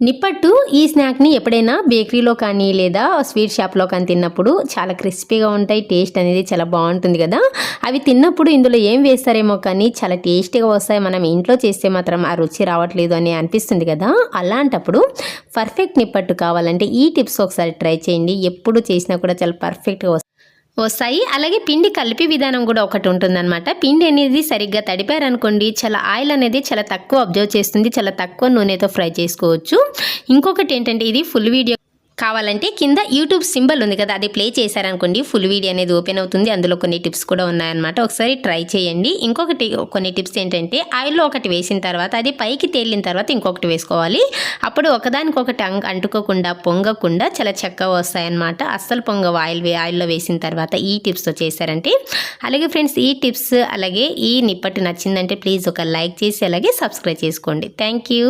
నిప్పట్టు ఈ స్నాక్ని ఎప్పుడైనా బేకరీలో కానీ లేదా స్వీట్ షాప్లో కానీ తిన్నప్పుడు చాలా క్రిస్పీగా ఉంటాయి. టేస్ట్ అనేది చాలా బాగుంటుంది కదా. అవి తిన్నప్పుడు ఇందులో ఏం వేస్తారేమో కానీ చాలా టేస్టీగా వస్తాయి. మనం ఇంట్లో చేస్తే మాత్రం ఆ రుచి రావట్లేదు అని అనిపిస్తుంది కదా. అలాంటప్పుడు పర్ఫెక్ట్ నిప్పట్టు కావాలంటే ఈ టిప్స్ ఒకసారి ట్రై చేయండి. ఎప్పుడు చేసినా కూడా చాలా పర్ఫెక్ట్గా వస్తాయి. అలాగే పిండి కలిపి విధానం కూడా ఒకటి ఉంటుందన్నమాట. పిండి అనేది సరిగ్గా తడిపారనుకోండి చాలా ఆయిల్ అనేది చాలా తక్కువ అబ్జర్వ్ చేస్తుంది చాలా తక్కువ నూనెతో ఫ్రై చేసుకోవచ్చు. ఇంకొకటి ఏంటంటే ఇది ఫుల్ వీడియో కావాలంటే కింద యూట్యూబ్ సింబల్ ఉంది కదా అది ప్లే చేశారనుకోండి ఫుల్ వీడియో అనేది ఓపెన్ అవుతుంది. అందులో కొన్ని టిప్స్ కూడా ఉన్నాయన్నమాట. ఒకసారి ట్రై చేయండి. ఇంకొకటి కొన్ని టిప్స్ ఏంటంటే ఆయిల్లో ఒకటి వేసిన తర్వాత అది పైకి తేలిన తర్వాత ఇంకొకటి వేసుకోవాలి. అప్పుడు ఒకదానికొకటి అంటుకోకుండా పొంగకుండా చాలా చక్కగా వస్తాయన్నమాట. అస్సలు పొంగ ఆయిల్ వే ఆయిల్లో వేసిన తర్వాత ఈ టిప్స్తో చేశారంటే. అలాగే ఫ్రెండ్స్ ఈ టిప్స్ అలాగే ఈ నిప్పటి నచ్చిందంటే ప్లీజ్ ఒక లైక్ చేసి అలాగే సబ్స్క్రైబ్ చేసుకోండి. Thank you.